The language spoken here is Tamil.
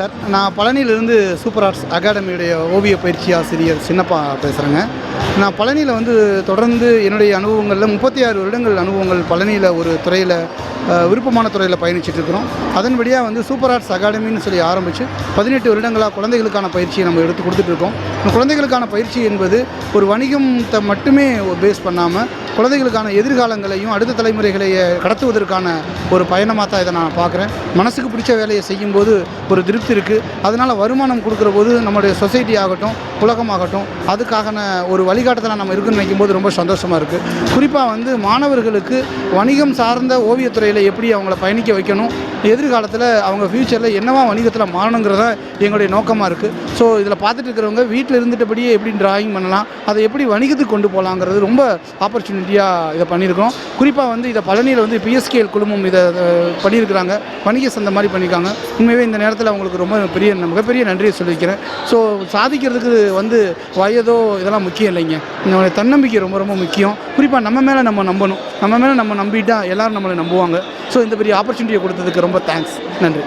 சார். நான் பழனியிலிருந்து சூப்பர் ஆர்ட்ஸ் அகாடமியுடைய ஓவிய பயிற்சி ஆசிரியர் சின்னப்பா பேசுகிறேங்க நான் பழனியில் வந்து தொடர்ந்து என்னுடைய அனுபவங்களில் முப்பத்தி ஆறு வருடங்கள் அனுபவங்கள் பழனியில் ஒரு துறையில் விருப்பமான துறையில் பயணிச்சிட்ருக்கிறோம். அதன்படியாக வந்து சூப்பர் ஆர்ட்ஸ் அகாடமின்னு சொல்லி ஆரம்பித்து பதினெட்டு வருடங்களாக குழந்தைகளுக்கான பயிற்சியை நம்ம எடுத்து கொடுத்துட்ருக்கோம். குழந்தைகளுக்கான பயிற்சி என்பது ஒரு வணிகத்தை மட்டுமே பேஸ் பண்ணாமல் குழந்தைகளுக்கான எதிர்காலங்களையும் அடுத்த தலைமுறைகளை கடத்துவதற்கான ஒரு பயணமாக தான் இதை நான் பார்க்குறேன். மனசுக்கு பிடிச்ச வேலையை செய்யும்போது ஒரு திருப்தி இருக்குது அதனால் வருமானம் கொடுக்குற போது நம்மளுடைய சொசைட்டி ஆகட்டும் உலகமாகட்டும் அதுக்கான ஒரு வழிகாட்டத்தில் நம்ம இருக்குன்னு நினைக்கும் போது ரொம்ப சந்தோஷமாக இருக்குது குறிப்பாக வந்து மாணவர்களுக்கு வணிகம் சார்ந்த ஓவியத்துறையில் எப்படி அவங்கள பயணிக்க வைக்கணும் எதிர்காலத்தில் அவங்க ஃப்யூச்சரில் என்னவா வணிகத்தில் மாறணுங்கிறத எங்களுடைய நோக்கமாக இருக்குது ஸோ இதில் பார்த்துட்டு இருக்கிறவங்க வீட்டில் இருந்துட்டபடியே எப்படி டிராயிங் பண்ணலாம் அதை எப்படி வணிகத்துக்கு கொண்டு போகலாங்கிறது ரொம்ப ஆப்பர்ச்சுனிட்டியாக இதை பண்ணியிருக்கோம் குறிப்பாக வந்து இதை பழனியில் வந்து பிஎஸ்கேஎல் குழுமம் இதை பண்ணியிருக்கிறாங்க. வணிக சந்தை மாதிரி பண்ணியிருக்காங்க. உண்மையாகவே இந்த நேரத்தில் அவங்களுக்கு ரொம்ப பெரிய மிகப்பெரிய நன்றியை சொல்லிக்கிறேன். ஸோ சாதிக்கிறதுக்கு வந்து வயதோ இதெல்லாம் முக்கியம் இல்லைங்க. நம்மளுடைய தன்னம்பிக்கை ரொம்ப ரொம்ப முக்கியம். குறிப்பாக நம்ம மேலே நம்ம நம்பணும். நம்ம மேலே நம்ம நம்பிட்டால் எல்லோரும் நம்மளை நம்புவாங்க. ஸோ இந்த பெரிய ஆப்பர்ச்சுனிட்டியை கொடுத்ததுக்கு ரொம்ப தேங்க்ஸ் நன்றி.